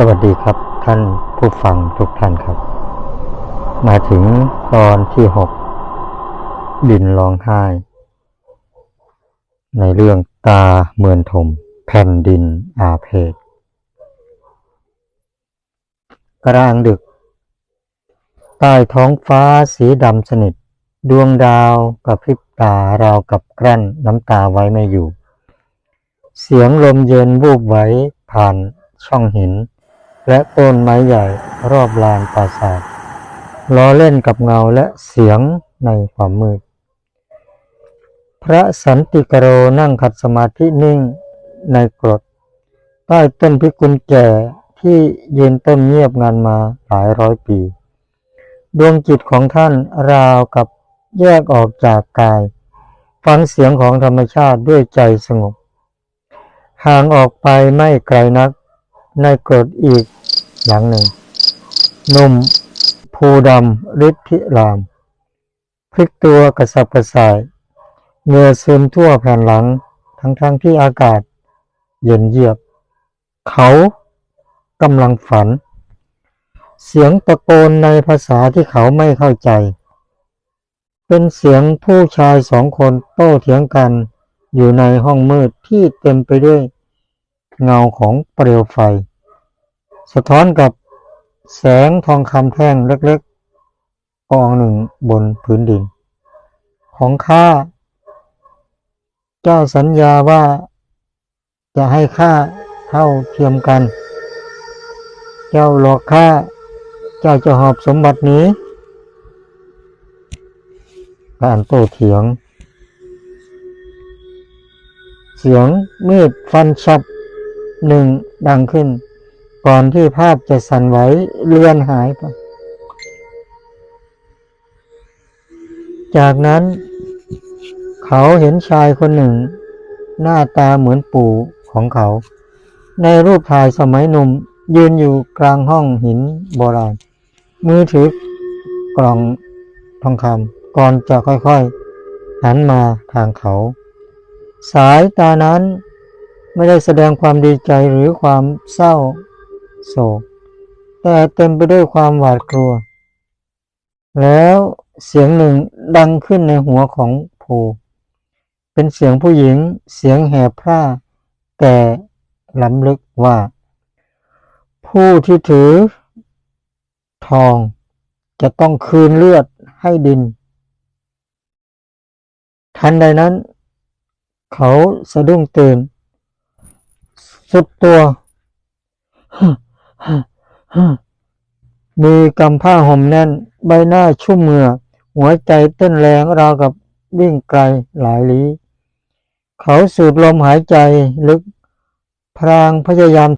สวัสดีครับท่านผู้ฟังทุกท่านครับ มาถึงตอนที่หกดินร้องไห้ ในเรื่องตาเมือนถม แผ่นดินอาเพศกลางดึก ใต้ท้องฟ้าสีดำสนิท ดวงดาวกระพริบตาราวกับกลั้นน้ำตาไว้ไม่อยู่ เสียงลมเย็นวูบไหวผ่านช่องหิน และต้นไม้ใหญ่รอบลานปราสาทล้อเล่นกับเงาและเสียงในความมืด พระสันติกโรนั่งขัดสมาธินิ่งในกรด ใต้ต้นพิกุลแก่ที่เยืนต้นเงียบงานมาหลายร้อยปี ดวงจิตของท่านราวกับแยกออกจากกาย ฟังเสียงของธรรมชาติด้วยใจสงบ ห่างออกไปไม่ไกลนัก ในกรดอีกหลังหนึ่งหนุ่มภูดำฤทธิราม พลิกตัวกระสับกระส่ายเงื่อซึมทั่วแผ่นหลังทั้งๆทที่อากาศ เย็นเยียบ เขากำลังฝัน เสียงตะโกนในภาษาที่เขาไม่เข้าใจ เป็นเสียงผู้ชายสองคนโต้เถียงกันอยู่ในห้องมืดที่เต็มไปด้วย เงาของเปลวไฟ สะท้อนกับแสงทองคำแท่งเล็กๆกองหนึ่งบนพื้นดิน ของข้า เจ้าสัญญาว่าจะให้ข้าเท่าเทียมกัน เจ้าหลอกข้า เจ้าจะหอบสมบัตินี้การโต้เถียง เสียงมีดฟันฉับ หนึ่งดังขึ้น ก่อนที่ภาพจะสั่นไหวเลื่อนหายไป จากนั้น เขาเห็นชายคนหนึ่ง หน้าตาเหมือนปู่ของเขา ในรูปถ่ายสมัยหนุ่มยืนอยู่กลางห้องหินโบราณ มือถือกล่องทองคำก่อนจะค่อยๆ หันมาทางเขา สายตานั้น ไม่ได้แสดงความดีใจหรือความเศร้าโศก แต่เต็มไปด้วยความหวาดกลัว แล้วเสียงหนึ่งดังขึ้นในหัวของโพ เป็นเสียงผู้หญิงเสียงแหบพร่า แต่ล้ำลึกว่า ผู้ที่ถือ ทองจะต้องคืนเลือดให้ดิน ทันใดนั้น เขาสะดุ้งตื่น สุดตัวมือกำผ้าห่มแน่น ใบหน้าชุ่มเหงื่อ หัวใจเต้นแรงราวกับวิ่งไกลหลายลี้ เขาสูดลมหายใจลึก พรางพยายาม